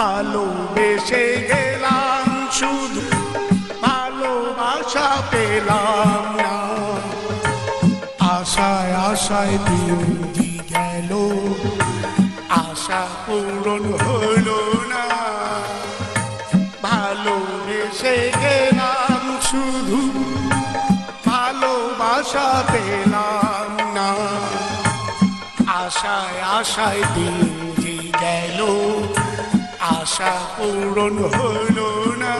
ভালোবেসে গেলাম, শুধু ভালোবাসা পেলাম না। আশায় আশায় দিন দি গেল, আশা পূরণ হল না। ভালোবেসে গেলাম, শুধু ভালোবাসা পেলাম না। আশায় আশায় দিন দি গেল আশা পূরণ হলো না।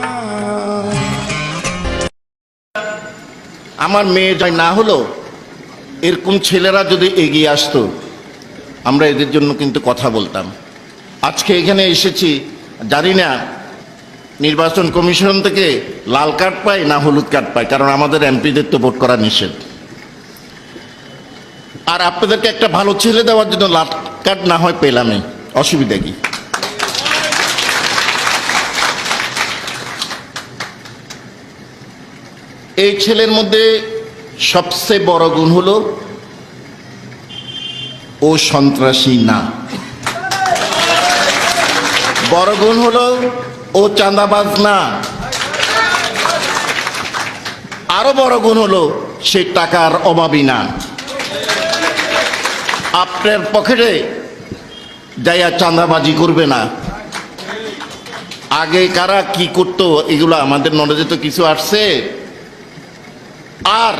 আমার মেয়ে যাই না হলো, এরকম ছেলেরা যদি এগিয়ে আসতো, আমরা এদের জন্য কিন্তু কথা বলতাম। আজকে এখানে এসেছি, জানি না নির্বাচন কমিশন থেকে লাল কার্ড পায় না হলুদ কার্ড পায়, কারণ আমাদের এমপিদের তো ভোট করা নিষেধ। আর আপনাদেরকে একটা ভালো ছেলে দেওয়ার জন্য লাল কার্ড না হয় পেলামই, অসুবিধা কি? এই ছেলের মধ্যে সবচেয়ে বড় গুণ হলো ও সন্ত্রাসী না। বড় গুণ হলো ও চাঁদাবাজ না। আরও বড় গুণ হলো সে টাকার অভাবী না। আপনার পকেটে যাইয়া চাঁদাবাজি করবে না। আগে কারা কি করতো, এগুলো আমাদের নলেজে তো কিছু আসছে। আর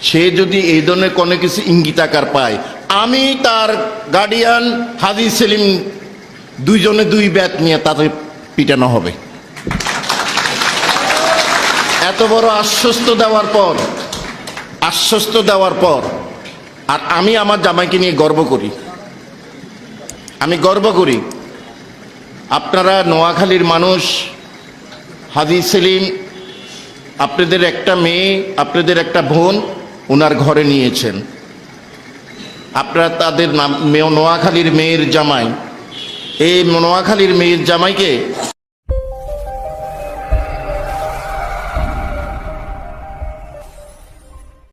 সে যদি এই ধরনের কোনো কিছু ইঙ্গিতাকার পায়, আমি তার গার্ডিয়ান হাজি সেলিম দুইজনে দুই ব্যাট নিয়ে তাতে পিটানো হবে। এত বড় আশ্বস্ত দেওয়ার পর, আশ্বস্ত দেওয়ার পর, আর আমি আমার জামাইকে নিয়ে গর্ব করি। আমি গর্ব করি। আপনারা নোয়াখালীর মানুষ, হাজি সেলিম আপনাদের একটা মেয়ে, আপনাদের একটা বোন ওনার ঘরে নিয়েছেন। আপনারা তাদের নাম নোয়াখালীর মেয়ের জামাই। এই নোয়াখালীর মেয়ের জামাইকে